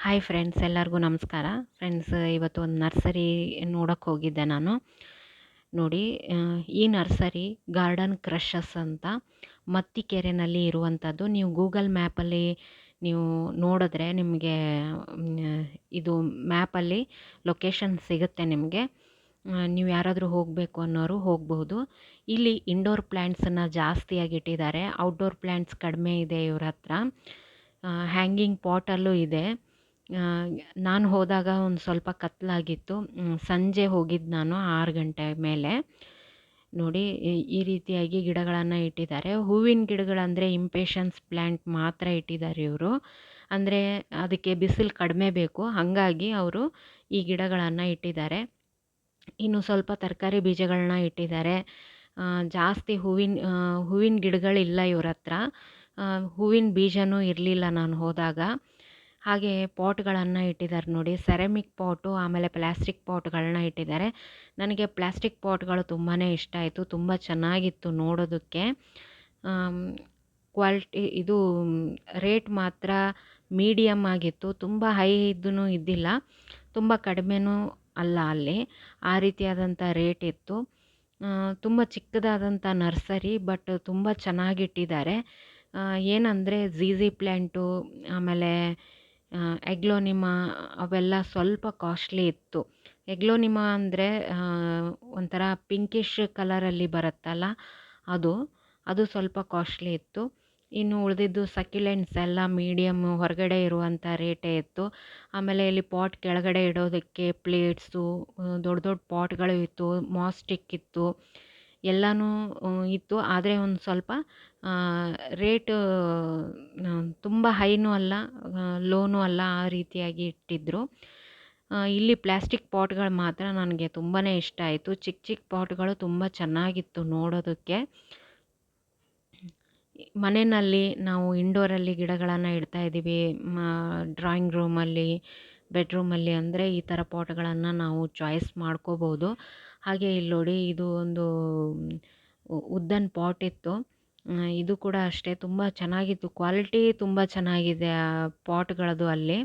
Hi friends ಎಲ್ಲರಿಗೂ ನಮಸ್ಕಾರ. Friends ಇವತ್ತು ಒಂದು ನರ್ಸರಿ ನೋಡೋಕ್ಕೆ ಹೋಗಿದ್ದೆ ನಾನು. ನೋಡಿ ಈ ನರ್ಸರಿ ಗಾರ್ಡನ್ ಕ್ರಷಸ್ ಅಂತ ಮತ್ತಿಕೆರೆನಲ್ಲಿ ಇರುವಂಥದ್ದು ನೀವು ಗೂಗಲ್ ಮ್ಯಾಪಲ್ಲಿ ನೀವು ನೋಡಿದ್ರೆ ನಿಮಗೆ ಇದು ಮ್ಯಾಪಲ್ಲಿ ಲೊಕೇಶನ್ ಸಿಗುತ್ತೆ ನಿಮಗೆ. ನೀವು ಯಾರಾದರೂ ಹೋಗಬೇಕು ಅನ್ನೋರು ಹೋಗಬಹುದು. ಇಲ್ಲಿ ಇಂಡೋರ್ ಪ್ಲ್ಯಾಂಟ್ಸನ್ನು ಜಾಸ್ತಿಯಾಗಿ ಇಟ್ಟಿದ್ದಾರೆ. ಔಟ್ಡೋರ್ ಪ್ಲ್ಯಾಂಟ್ಸ್ ಕಡಿಮೆ ಇದೆ ಇವ್ರ ಹತ್ರ. ಹ್ಯಾಂಗಿಂಗ್ ಪಾಟಲ್ಲೂ ಇದೆ. ನಾನು ಹೋದಾಗ ಒಂದು ಸ್ವಲ್ಪ ಕತ್ತಲಾಗಿತ್ತು ಸಂಜೆ ಹೋಗಿದ್ದು ನಾನು ಆರು ಗಂಟೆ ಮೇಲೆ. ನೋಡಿ, ಈ- ರೀತಿಯಾಗಿ ಗಿಡಗಳನ್ನು ಇಟ್ಟಿದ್ದಾರೆ. ಹೂವಿನ ಗಿಡಗಳಂದರೆ ಇಂಪೇಷನ್ಸ್ ಪ್ಲ್ಯಾಂಟ್ ಮಾತ್ರ ಇಟ್ಟಿದ್ದಾರೆ ಇವರು. ಅಂದರೆ ಅದಕ್ಕೆ ಬಿಸಿಲು ಕಡಿಮೆ ಬೇಕು. ಹಾಗಾಗಿ ಅವರು ಈ ಗಿಡಗಳನ್ನು ಇಟ್ಟಿದ್ದಾರೆ. ಇನ್ನು ಸ್ವಲ್ಪ ತರಕಾರಿ ಬೀಜಗಳನ್ನ ಇಟ್ಟಿದ್ದಾರೆ. ಜಾಸ್ತಿ ಹೂವಿನ ಹೂವಿನ ಗಿಡಗಳಿಲ್ಲ ಇವ್ರ ಹತ್ರ. ಹೂವಿನ ಬೀಜನೂ ಇರಲಿಲ್ಲ ನಾನು ಹೋದಾಗ. ಹಾಗೆ ಪಾಟ್ಗಳನ್ನು ಇಟ್ಟಿದ್ದಾರೆ ನೋಡಿ. ಸೆರೆಮಿಕ್ ಪಾಟು ಆಮೇಲೆ ಪ್ಲಾಸ್ಟಿಕ್ ಪಾಟ್ಗಳನ್ನ ಇಟ್ಟಿದ್ದಾರೆ. ನನಗೆ ಪ್ಲಾಸ್ಟಿಕ್ ಪಾಟ್ಗಳು ತುಂಬಾ ಇಷ್ಟ ಆಯಿತು. ತುಂಬ ಚೆನ್ನಾಗಿತ್ತು ನೋಡೋದಕ್ಕೆ. ಕ್ವಾಲಿಟಿ ಇದು ರೇಟ್ ಮಾತ್ರ ಮೀಡಿಯಮ್ ಆಗಿತ್ತು. ತುಂಬ ಹೈ ಇದ್ದೂ ಇದ್ದಿಲ್ಲ. ತುಂಬ ಕಡಿಮೆನೂ ಅಲ್ಲ ಅಲ್ಲಿ. ಆ ರೀತಿಯಾದಂಥ ರೇಟ್ ಇತ್ತು. ತುಂಬ ಚಿಕ್ಕದಾದಂಥ ನರ್ಸರಿ ಬಟ್ ತುಂಬ ಚೆನ್ನಾಗಿಟ್ಟಿದ್ದಾರೆ. ಏನಂದರೆ ಝೀಝಿ ಪ್ಲ್ಯಾಂಟು ಆಮೇಲೆ ಎಗ್ಲೋನಿಮಾ ಅವೆಲ್ಲ ಸ್ವಲ್ಪ ಕಾಸ್ಟ್ಲಿ ಇತ್ತು. ಎಗ್ಲೋನಿಮಾ ಅಂದರೆ ಒಂಥರ ಪಿಂಕಿಶ್ ಕಲರಲ್ಲಿ ಬರುತ್ತಲ್ಲ, ಅದು ಅದು ಸ್ವಲ್ಪ ಕಾಸ್ಟ್ಲಿ ಇತ್ತು. ಇನ್ನು ಉಳಿದಿದ್ದು ಸಕ್ಯುಲೆಂಟ್ಸ್ ಎಲ್ಲ ಮೀಡಿಯಮ್ ಹೊರಗಡೆ ಇರುವಂಥ ರೇಟೇ ಇತ್ತು. ಆಮೇಲೆ ಇಲ್ಲಿ ಪಾಟ್ ಕೆಳಗಡೆ ಇಡೋದಕ್ಕೆ ಪ್ಲೇಟ್ಸು ದೊಡ್ಡ ದೊಡ್ಡ ಪಾಟ್ಗಳು ಇತ್ತು ಮಾಸ್ಟಿಕ್ ಇತ್ತು. ಎಲ್ಲನೂ ಇತ್ತು. ಆದರೆ ಒಂದು ಸ್ವಲ್ಪ ರೇಟ್ ತುಂಬ ಹೈನೂ ಅಲ್ಲ ಲೋನೂ ಅಲ್ಲ ಆ ರೀತಿಯಾಗಿ ಇಟ್ಟಿದ್ದರು ಇಲ್ಲಿ ಪ್ಲಾಸ್ಟಿಕ್ ಪಾಟ್ಗಳು ಮಾತ್ರ ನನಗೆ ತುಂಬಾ ಇಷ್ಟ ಆಯಿತು. ಚಿಕ್ಕ ಚಿಕ್ಕ ಪಾಟ್ಗಳು ತುಂಬ ಚೆನ್ನಾಗಿತ್ತು ನೋಡೋದಕ್ಕೆ. ಮನೆಯಲ್ಲಿ ನಾವು ಇಂಡೋರಲ್ಲಿ ಗಿಡಗಳನ್ನು ಇಡ್ತಾ ಇದ್ದೀವಿ ಡ್ರಾಯಿಂಗ್ ರೂಮಲ್ಲಿ ಬೆಡ್ರೂಮಲ್ಲಿ ಅಂದರೆ ಈ ಥರ ಪಾಟ್ಗಳನ್ನು ನಾವು ಚಾಯ್ಸ್ ಮಾಡ್ಕೋಬೋದು. ಹಾಗೆ ಇಲ್ಲಿ ನೋಡಿ ಇದು ಒಂದು ಉದ್ದನ್ ಪಾಟ್ ಇತ್ತು. ಇದು ಕೂಡ ಅಷ್ಟೇ ತುಂಬ ಚೆನ್ನಾಗಿತ್ತು. ಕ್ವಾಲಿಟಿ ತುಂಬ ಚೆನ್ನಾಗಿದೆ ಆ ಪಾಟ್ಗಳದ್ದು ಅಲ್ಲಿ.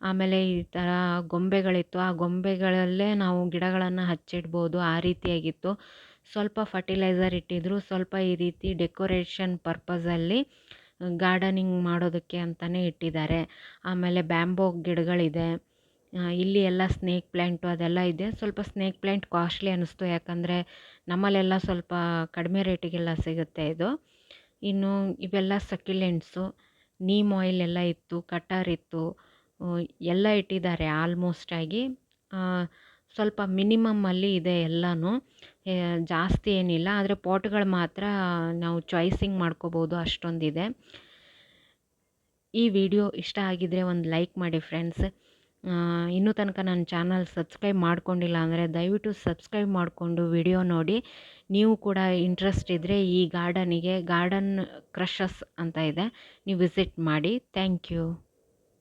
ಆಮೇಲೆ ಈ ಥರ ಗೊಂಬೆಗಳಿತ್ತು. ಆ ಗೊಂಬೆಗಳಲ್ಲೇ ನಾವು ಗಿಡಗಳನ್ನು ಹಚ್ಚಿಡ್ಬೋದು. ಆ ರೀತಿಯಾಗಿತ್ತು. ಸ್ವಲ್ಪ ಫರ್ಟಿಲೈಸರ್ ಇಟ್ಟಿದ್ರು. ಸ್ವಲ್ಪ ಈ ರೀತಿ ಡೆಕೋರೇಷನ್ ಪರ್ಪಸಲ್ಲಿ ಗಾರ್ಡನಿಂಗ್ ಮಾಡೋದಕ್ಕೆ ಅಂತಲೇ ಇಟ್ಟಿದ್ದಾರೆ. ಆಮೇಲೆ ಬ್ಯಾಂಬೋ ಗಿಡಗಳಿದೆ. ಇಲ್ಲಿ ಎಲ್ಲ ಸ್ನೇಕ್ ಪ್ಲ್ಯಾಂಟು ಅದೆಲ್ಲ ಇದೆ. ಸ್ವಲ್ಪ ಸ್ನೇಕ್ ಪ್ಲ್ಯಾಂಟ್ ಕಾಸ್ಟ್ಲಿ ಅನ್ನಿಸ್ತು. ಯಾಕಂದರೆ ನಮ್ಮಲ್ಲೆಲ್ಲ ಸ್ವಲ್ಪ ಕಡಿಮೆ ರೇಟಿಗೆಲ್ಲ ಸಿಗುತ್ತೆ ಇದು. ಇನ್ನು ಇವೆಲ್ಲ ಸಕ್ಯುಲೆಂಟ್ಸು ನೀಮ್ ಆಯಿಲ್ ಎಲ್ಲ ಇತ್ತು ಕಟಾರ್ ಇತ್ತು. ಎಲ್ಲ ಇಟ್ಟಿದ್ದಾರೆ ಆಲ್ಮೋಸ್ಟ್ ಆಗಿ ಆ, ಸ್ವಲ್ಪ ಮಿನಿಮಮ್ಮಲ್ಲಿ ಇದೆ ಎಲ್ಲನೂ. ಜಾಸ್ತಿ ಏನಿಲ್ಲ. ಆದರೆ ಪಾಟ್ಗಳು ಮಾತ್ರ ನಾವು ಚಾಯ್ಸಿಂಗ್ ಮಾಡ್ಕೋಬೋದು ಅಷ್ಟೊಂದಿದೆ. ಈ ವಿಡಿಯೋ ಇಷ್ಟ ಆಗಿದರೆ ಒಂದು ಲೈಕ್ ಮಾಡಿ ಫ್ರೆಂಡ್ಸ್. ಇನ್ನೂ ತನಕ ನನ್ನ ಚಾನಲ್ ಸಬ್ಸ್ಕ್ರೈಬ್ ಮಾಡ್ಕೊಂಡಿಲ್ಲ ಅಂದರೆ ದಯವಿಟ್ಟು ಸಬ್ಸ್ಕ್ರೈಬ್ ಮಾಡಿಕೊಂಡು ವಿಡಿಯೋ ನೋಡಿ. ನೀವು ಕೂಡ ಇಂಟ್ರೆಸ್ಟ್ ಇದ್ದರೆ ಈ ಗಾರ್ಡನಿಗೆ ಗಾರ್ಡನ್ ಕ್ರಷಸ್ ಅಂತ ಇದೆ. ನೀವು ವಿಸಿಟ್ ಮಾಡಿ. Thank you.